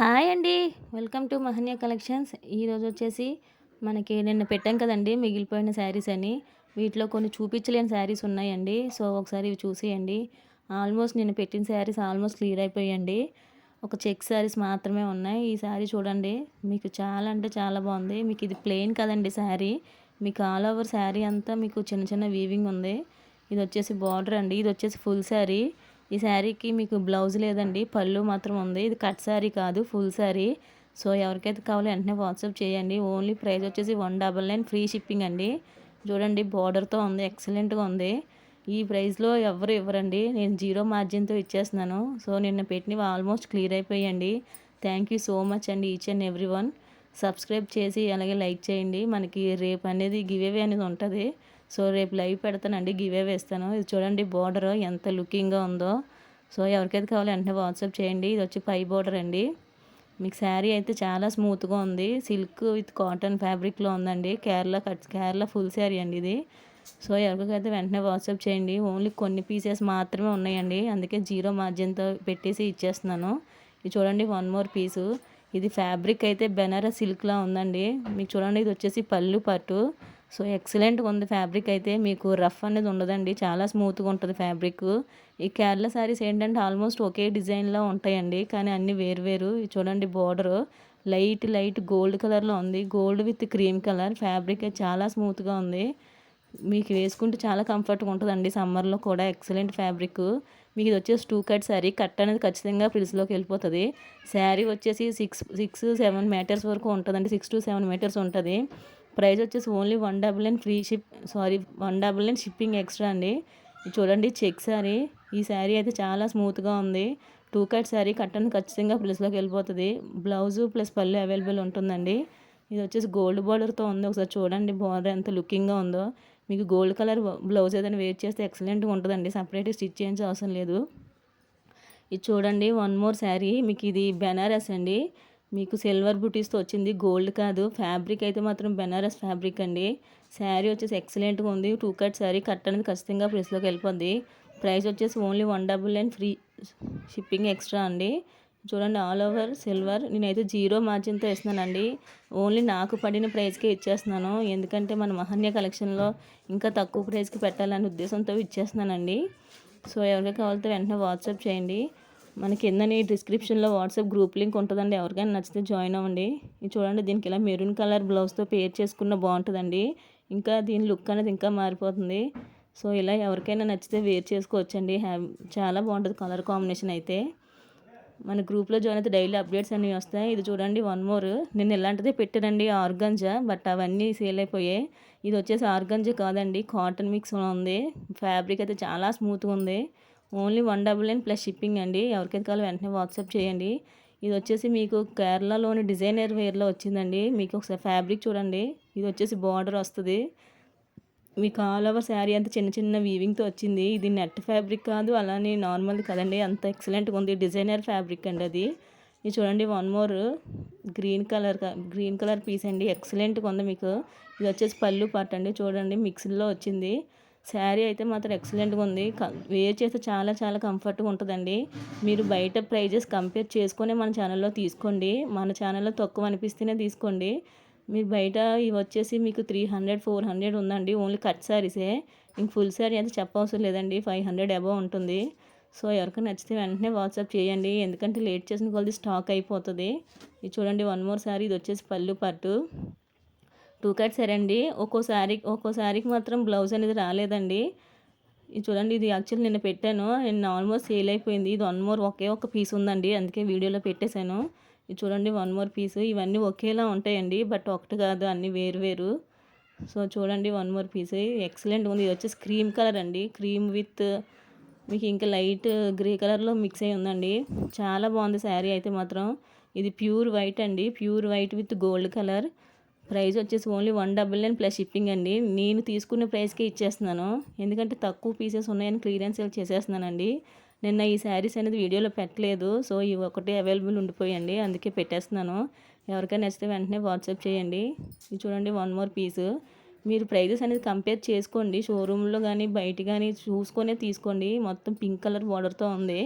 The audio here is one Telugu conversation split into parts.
హాయ్ అండి. Welcome to Mahanya collections. ఈరోజు వచ్చేసి మనకి నిన్న పెట్టాం కదండి మిగిలిపోయిన శారీస్ అని. వీటిలో కొన్ని చూపించలేని శారీస్ ఉన్నాయండి. సో ఒకసారి ఇవి చూసేయండి. ఆల్మోస్ట్ నేను పెట్టిన శారీస్ ఆల్మోస్ట్ క్లియర్ అయిపోయండి ఒక చెక్ శారీస్ మాత్రమే ఉన్నాయి. ఈ శారీ చూడండి. మీకు చాలా అంటే చాలా బాగుంది. మీకు ఇది ప్లెయిన్ కదండి శారీ. మీకు ఆల్ ఓవర్ శారీ అంతా మీకు చిన్న చిన్న వీవింగ్ ఉంది. ఇది వచ్చేసి బార్డర్ అండి. ఇది వచ్చేసి ఫుల్ శారీ. ఈ శారీకి మీకు బ్లౌజ్ లేదండి పళ్ళు మాత్రం ఉంది. ఇది కట్ శారీ కాదు ఫుల్ శారీ. సో ఎవరికైతే కావాలో వెంటనే వాట్సాప్ చేయండి. ఓన్లీ ప్రైస్ వచ్చేసి one double nine free shipping అండి. చూడండి బార్డర్తో ఉంది ఎక్సలెంట్గా ఉంది. ఈ ప్రైస్లో ఎవరు ఇవ్వరండి? నేను జీరో మార్జిన్తో ఇచ్చేస్తున్నాను. సో నిన్న పెట్టినవి ఆల్మోస్ట్ క్లియర్ అయిపోయండి థ్యాంక్ యూ సో మచ్ అండి each and every one. Subscribe చేసి అలాగే లైక్ చేయండి. మనకి రేపు అనేది గివేవే అనేది ఉంటుంది. సో రేపు లైవ్ పెడతానండి గివే వేస్తాను. ఇది చూడండి బార్డర్ ఎంత లుకింగ్గా ఉందో. సో ఎవరికైతే కావాలో వెంటనే వాట్సాప్ చేయండి. ఇది వచ్చి పై బార్డర్ అండి. మీకు శారీ అయితే చాలా స్మూత్గా ఉంది. సిల్క్ విత్ కాటన్ ఫ్యాబ్రిక్లో ఉందండి. కేరళ కట్ కేరళ ఫుల్ శారీ అండి ఇది. సో ఎవరికైతే వెంటనే వాట్సాప్ చేయండి. ఓన్లీ కొన్ని పీసెస్ మాత్రమే ఉన్నాయండి. అందుకే జీరో మార్జిన్తో పెట్టేసి ఇచ్చేస్తున్నాను. ఇది చూడండి వన్ మోర్ పీసు. ఇది ఫ్యాబ్రిక్ అయితే బెనారస్ సిల్క్లా ఉందండి. మీకు చూడండి ఇది వచ్చేసి పళ్ళు పట్టు. సో ఎక్సలెంట్గా ఉంది ఫ్యాబ్రిక్ అయితే. మీకు రఫ్ అనేది ఉండదండి. చాలా స్మూత్గా ఉంటుంది ఫ్యాబ్రిక్. ఈ కేరళ శారీస్ ఏంటంటే ఆల్మోస్ట్ ఒకే డిజైన్లో ఉంటాయండి. కానీ అన్ని వేరు చూడండి బార్డర్. లైట్ లైట్ గోల్డ్ కలర్లో ఉంది. Gold with cream colour. Fabric చాలా స్మూత్గా ఉంది. మీకు వేసుకుంటే చాలా కంఫర్ట్గా ఉంటుందండి. సమ్మర్లో కూడా ఎక్సలెంట్ ఫ్యాబ్రిక్. మీకు ఇది వచ్చేసి టూ కట్ శారీ. కట్ అనేది ఖచ్చితంగా ఫ్రిడ్జ్లోకి వెళ్ళిపోతుంది. శారీ వచ్చేసి సిక్స్ సిక్స్ సెవెన్ మీటర్స్ వరకు ఉంటుందండి. సిక్స్ టు సెవెన్ మీటర్స్ ఉంటుంది. ప్రైస్ వచ్చేసి only one double nine free ship sorry one double nine shipping extra అండి. చూడండి చెక్ శారీ ఈ శారీ అయితే చాలా స్మూత్గా ఉంది. టూ కట్ శారీ కట్టని ఖచ్చితంగా ప్లస్లోకి వెళ్ళిపోతుంది. బ్లౌజు ప్లస్ పళ్ళు అవైలబుల్ ఉంటుందండి. ఇది వచ్చేసి గోల్డ్ బార్డర్తో ఉంది. ఒకసారి చూడండి బార్డర్ ఎంత లుకింగ్గా ఉందో. మీకు గోల్డ్ కలర్ బ్లౌజ్ ఏదైనా వేర్ చేస్తే ఎక్సలెంట్గా ఉంటుందండి. సపరేట్ స్టిచ్ చేయించే అవసరం లేదు. ఇది చూడండి వన్ మోర్ శారీ మీకు ఇది బెనారస్ అండి. మీకు సిల్వర్ బుటీస్తో వచ్చింది గోల్డ్ కాదు. ఫ్యాబ్రిక్ అయితే మాత్రం బెనారస్ ఫ్యాబ్రిక్ అండి. శారీ వచ్చేసి ఎక్సలెంట్గా ఉంది. టూ కట్ శారీ కట్ అనేది ఖచ్చితంగా ప్రెస్లోకి వెళ్ళిపోద్ది. ప్రైస్ వచ్చేసి only one double nine free shipping extra అండి. చూడండి ఆల్ ఓవర్ సిల్వర్ నేనైతే జీరో మార్జిన్తో ఇస్తున్నానండి ఓన్లీ నాకు పడిన ప్రైస్కే ఇచ్చేస్తున్నాను. ఎందుకంటే మన మహన్య కలెక్షన్లో ఇంకా తక్కువ ప్రైస్కి పెట్టాలనే ఉద్దేశంతో ఇచ్చేస్తున్నానండి. సో ఎవరికి కావాలితే వెంటనే వాట్సాప్ చేయండి. మన కిందని డిస్క్రిప్షన్లో వాట్సాప్ గ్రూప్ లింక్ ఉంటుందండి. ఎవరికైనా నచ్చితే జాయిన్ అవ్వండి. ఇది చూడండి దీనికి ఇలా మెరూన్ కలర్ బ్లౌజ్తో పేర్ చేసుకున్న బాగుంటుందండి. ఇంకా దీని లుక్ అనేది ఇంకా మారిపోతుంది. సో ఇలా ఎవరికైనా నచ్చితే వేర్ చేసుకోవచ్చండి. హ్యా చాలా బాగుంటుంది కలర్ కాంబినేషన్ అయితే. మన గ్రూప్లో జాయిన్ అయితే డైలీ అప్డేట్స్ అన్నీ వస్తాయి. ఇది చూడండి వన్ మోర్ నేను ఇలాంటిదే పెట్టానండి ఆర్గంజా బట్ అవన్నీ సేల్ అయిపోయాయి. ఇది వచ్చేసి ఆర్గంజా కాదండి కాటన్ మిక్స్ ఉంది. ఫ్యాబ్రిక్ అయితే చాలా స్మూత్గా ఉంది. Only one double nine plus shipping అండి. ఎవరికైతే కావాలో వెంటనే వాట్సాప్ చేయండి. ఇది వచ్చేసి మీకు కేరళలోని డిజైనర్ వేర్లో వచ్చిందండి. మీకు ఒకసారి ఫ్యాబ్రిక్ చూడండి. ఇది వచ్చేసి బార్డర్ వస్తుంది. మీకు ఆల్ ఓవర్ శారీ అంతా చిన్న చిన్న వీవింగ్తో వచ్చింది. ఇది నెట్ ఫ్యాబ్రిక్ కాదు అలానే నార్మల్ కదండి. అంత ఎక్సలెంట్గా ఉంది. డిజైనర్ ఫ్యాబ్రిక్ అండి అది. ఇది చూడండి one more green colour green colour piece అండి. ఎక్సలెంట్గా ఉంది మీకు. ఇది వచ్చేసి పళ్ళు పాట అండి. చూడండి మిక్సీలో వచ్చింది. శారీ అయితే మాత్రం ఎక్సలెంట్గా ఉంది. వేర్ చేస్తే చాలా చాలా కంఫర్ట్గా ఉంటుందండి. మీరు బయట ప్రైజెస్ కంపేర్ చేసుకొని మన ఛానల్లో తీసుకోండి. మన ఛానల్లో తక్కువ అనిపిస్తేనే తీసుకోండి. మీరు బయట ఇవి వచ్చేసి మీకు త్రీ హండ్రెడ్ ఫోర్ హండ్రెడ్ ఉందండి. ఓన్లీ కట్ శారీసే ఇంక ఫుల్ శారీ అయితే చెప్పవసరం లేదండి. ఫైవ్ హండ్రెడ్ అబవ్ ఉంటుంది. సో ఎవరికైనా నచ్చితే వెంటనే వాట్సాప్ చేయండి. ఎందుకంటే లేట్ చేసిన కొలది స్టాక్ అయిపోతుంది. ఇది చూడండి వన్ మోర్ శారీ ఇది వచ్చేసి పళ్ళు పట్టు. టూ కట్స్ అండి ఒక్కో శారీ ఒక్కో శారీకి మాత్రం బ్లౌజ్ అనేది రాలేదండి. ఇది చూడండి ఇది యాక్చువల్ నిన్న పెట్టాను. నిన్న ఆల్మోస్ట్ సేల్ అయిపోయింది. ఇది వన్ మోర్ ఒకే ఒక పీస్ ఉందండి. అందుకే వీడియోలో పెట్టేశాను. ఇది చూడండి వన్ మోర్ పీస్. ఇవన్నీ ఒకేలా ఉంటాయండి బట్ ఒకటి కాదు అన్నీ వేరు వేరు. సో చూడండి వన్ మోర్ పీస్. ఎక్సలెంట్ ఉంది. ఇది వచ్చేసి క్రీమ్ కలర్ అండి. క్రీమ్ విత్ మీకు ఇంకా లైట్ గ్రే కలర్లో మిక్స్ అయి ఉందండి. చాలా బాగుంది శారీ అయితే మాత్రం. ఇది ప్యూర్ వైట్ అండి. Pure white with gold colour. Price వచ్చేసి only one double nine plus shipping అండి. నేను తీసుకున్న ప్రైస్కే ఇచ్చేస్తున్నాను. ఎందుకంటే తక్కువ పీసెస్ ఉన్నాయని క్లియరెన్స్ సేల్ చేసేస్తున్నానండి. నిన్న ఈ శారీస్ అనేది వీడియోలో పెట్టలేదు. సో ఇవి ఒకటే అవైలబుల్ ఉండిపోయండి. అందుకే పెట్టేస్తున్నాను. ఎవరికైనా నచ్చితే వెంటనే వాట్సాప్ చేయండి. ఇది చూడండి వన్ మోర్ పీసు. మీరు ప్రైజెస్ అనేది కంపేర్ చేసుకోండి. షోరూంలో కానీ బయట కానీ చూసుకొనే తీసుకోండి. మొత్తం పింక్ కలర్ బార్డర్తో ఉంది.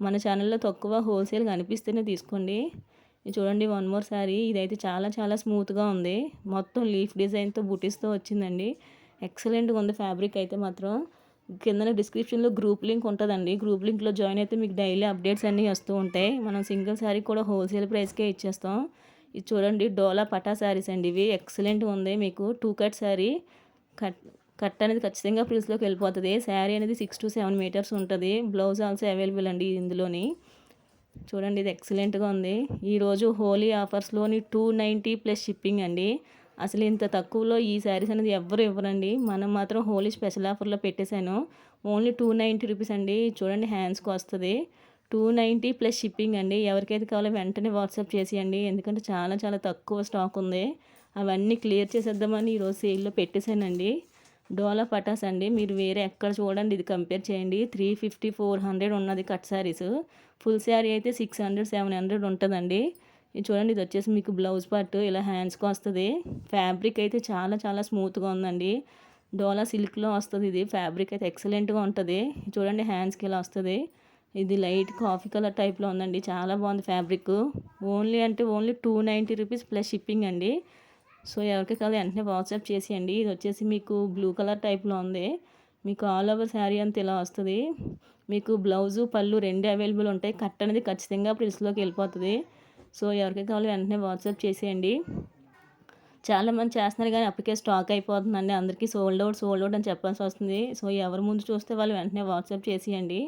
మన ఛానల్లో తక్కువ హోల్సేల్ కనిపిస్తేనే తీసుకోండి. చూడండి వన్ మోర్ శారీ ఇదైతే చాలా చాలా స్మూత్గా ఉంది. మొత్తం లీఫ్ డిజైన్తో బుటీస్తో వచ్చిందండి. ఎక్సలెంట్గా ఉంది ఫ్యాబ్రిక్ అయితే మాత్రం. కింద డిస్క్రిప్షన్లో గ్రూప్ లింక్ ఉంటుందండి. గ్రూప్ లింక్లో జాయిన్ అయితే మీకు డైలీ అప్డేట్స్ అన్నీ వస్తూ ఉంటాయి. మనం సింగిల్ శారీ కూడా హోల్సేల్ ప్రైస్కే ఇచ్చేస్తాం. ఇది చూడండి డోలా పటా శారీస్ అండి ఇవి. ఎక్సలెంట్గా ఉంది మీకు. Two cut sari cut cut అనేది ఖచ్చితంగా ప్రిల్స్లోకి వెళ్ళిపోతుంది. శారీ అనేది సిక్స్ టు సెవెన్ మీటర్స్ ఉంటుంది. బ్లౌజ్ ఆల్సో అవైలబుల్ అండి ఇందులోని. చూడండి ఇది ఎక్సలెంట్గా ఉంది. ఈరోజు హోలీ ఆఫర్స్లోని టూ నైంటీ ప్లస్ షిప్పింగ్ అండి. అసలు ఇంత తక్కువలో ఈ శారీస్ అనేది ఎవ్వరు ఇవ్వరండి. మనం మాత్రం హోలీ స్పెషల్ ఆఫర్లో పెట్టేశాను. ఓన్లీ టూ నైంటీ రూపీస్ అండి. చూడండి హ్యాండ్స్కి వస్తుంది. టూ నైంటీ ప్లస్ షిప్పింగ్ అండి. ఎవరికైతే కావాలో వెంటనే వాట్సాప్ చేసేయండి. ఎందుకంటే చాలా చాలా తక్కువ స్టాక్ ఉంది. అవన్నీ క్లియర్ చేసేద్దామని ఈరోజు సేల్లో పెట్టేశానండి. డోలా పటాస్ అండి. మీరు వేరే ఎక్కడ చూడండి ఇది కంపేర్ చేయండి. త్రీ ఫిఫ్టీ ఫోర్ హండ్రెడ్ ఉన్నది కట్ శారీస్ ఫుల్ శారీ అయితే సిక్స్ హండ్రెడ్ సెవెన్ హండ్రెడ్ ఉంటుందండి. ఇది చూడండి ఇది వచ్చేసి మీకు బ్లౌజ్ పార్ట్ ఇలా హ్యాండ్స్కి వస్తుంది. ఫ్యాబ్రిక్ అయితే చాలా చాలా స్మూత్గా ఉందండి. డోలా సిల్క్లో వస్తుంది ఇది. ఫ్యాబ్రిక్ అయితే ఎక్సలెంట్గా ఉంటుంది. చూడండి హ్యాండ్స్కి ఇలా వస్తుంది. ఇది లైట్ కాఫీ కలర్ టైప్లో ఉందండి. చాలా బాగుంది ఫ్యాబ్రిక్ ఓన్లీ అంటే only two ninety rupees plus shipping అండి. సో ఎవరికి కాదు వెంటనే వాట్సాప్ చేసేయండి. ఇది వచ్చేసి మీకు బ్లూ కలర్ టైప్లో ఉంది. మీకు ఆల్ ఓవర్ శారీ అంతా ఇలా వస్తుంది. మీకు బ్లౌజు పళ్ళు రెండు అవైలబుల్ ఉంటాయి. కట్ అనేది ఖచ్చితంగా ప్రిల్స్లోకి వెళ్ళిపోతుంది. సో ఎవరికి కావాలి వెంటనే వాట్సాప్ చేసేయండి. చాలామంది చేస్తున్నారు కానీ అప్పటికే స్టాక్ అయిపోతుందండి. అందరికీ సోల్డ్ అవుట్ సోల్డ్ అవుట్ అని చెప్పాల్సి వస్తుంది. సో ఎవరి ముందు చూస్తే వాళ్ళు వెంటనే వాట్సాప్ చేసేయండి.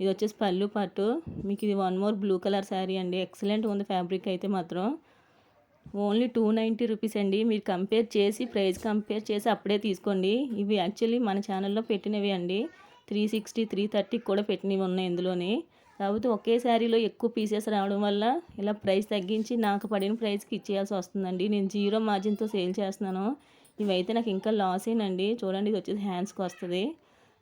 ఇది వచ్చేసి పళ్ళు పట్టు. మీకు ఇది one more blue colour sari అండి. ఎక్సలెంట్ ఉంది ఫ్యాబ్రిక్ అయితే మాత్రం. ఓన్లీ టూ నైంటీ రూపీస్ అండి. మీరు కంపేర్ చేసి ప్రైస్ కంపేర్ చేసి అప్పుడే తీసుకోండి. ఇవి యాక్చువల్లీ మన ఛానల్లో పెట్టినవి అండి. త్రీ సిక్స్టీ త్రీ థర్టీకి కూడా పెట్టినవి ఉన్నాయి ఇందులోని. కాకపోతే ఒకే శారీలో ఎక్కువ పీసెస్ రావడం వల్ల ఇలా ప్రైస్ తగ్గించి నాకు పడిన ప్రైస్కి ఇచ్చేయాల్సి వస్తుందండి. నేను జీరో మార్జిన్తో సేల్ చేస్తున్నాను. ఇవైతే నాకు ఇంకా లాసేనండి. చూడండి ఇది వచ్చేసి హ్యాండ్స్కి వస్తుంది.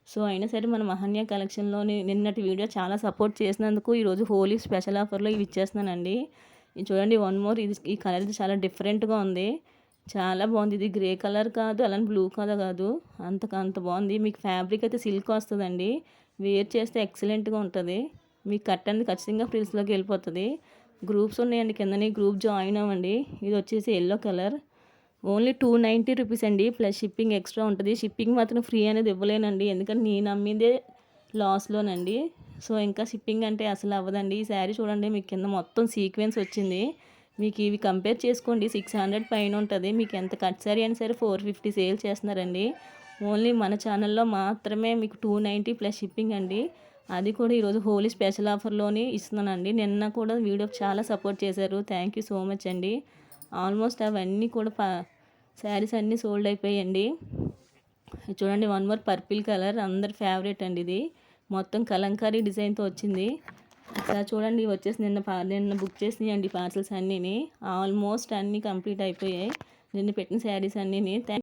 సో అయినా సరే మన మహన్య కలెక్షన్లోని నిన్నటి వీడియో చాలా సపోర్ట్ చేసినందుకు ఈరోజు హోలీ స్పెషల్ ఆఫర్లో ఇవి ఇచ్చేస్తున్నానండి. చూడండి వన్ మోర్ ఇది ఈ కలర్ ఇది చాలా డిఫరెంట్గా ఉంది. చాలా బాగుంది. ఇది గ్రే కలర్ కాదు అలానే బ్లూ కలర్ కాదు. అంత అంత బాగుంది. మీకు ఫ్యాబ్రిక్ అయితే సిల్క్ వస్తుందండి. వేర్ చేస్తే ఎక్సలెంట్గా ఉంటుంది. మీకు కట్ అనేది ఖచ్చితంగా ఫ్రిల్స్లోకి వెళ్ళిపోతుంది. గ్రూప్స్ ఉన్నాయండి కిందనే. గ్రూప్ జాయిన్ అవ్వండి. ఇది వచ్చేసి yellow colour only two ninety rupees అండి. ప్లస్ షిప్పింగ్ ఎక్స్ట్రా ఉంటుంది. షిప్పింగ్ మాత్రం ఫ్రీ అనేది ఇవ్వలేనండి. ఎందుకంటే నేను అమ్మిందే లాస్లోనండి సో ఇంకా షిప్పింగ్ అంటే అసలు అవ్వదండి. ఈ శారీ చూడండి మీకు కింద మొత్తం సీక్వెన్స్ వచ్చింది. మీకు ఇవి కంపేర్ చేసుకోండి. సిక్స్ హండ్రెడ్ పైన ఉంటుంది. మీకు ఎంత కట్ శారీ అయినా సరే ఫోర్ ఫిఫ్టీ సేల్ చేస్తున్నారండి. ఓన్లీ మన ఛానల్లో మాత్రమే మీకు టూ నైంటీ ప్లస్ షిప్పింగ్ అండి. అది కూడా ఈరోజు హోలీ స్పెషల్ ఆఫర్లోని ఇస్తున్నానండి. నిన్న కూడా వీడియో చాలా సపోర్ట్ చేశారు. థ్యాంక్ యూ సో మచ్ అండి. ఆల్మోస్ట్ అవన్నీ కూడా ప శారీస్ అన్నీ సోల్డ్ అయిపోయాయండి. చూడండి వన్ మోర్ పర్పిల్ కలర్ అందరి ఫేవరెట్ అండి ఇది. మొత్తం కలంకారీ డిజైన్తో వచ్చింది. ఒకసారి చూడండి వచ్చేసి నిన్న పా నిన్న బుక్ చేసినాయండి పార్సల్స్ అన్నీ ఆల్మోస్ట్ అన్నీ కంప్లీట్ అయిపోయాయి. నిన్న పెట్టిన శారీస్ అన్నీ థ్యాంక్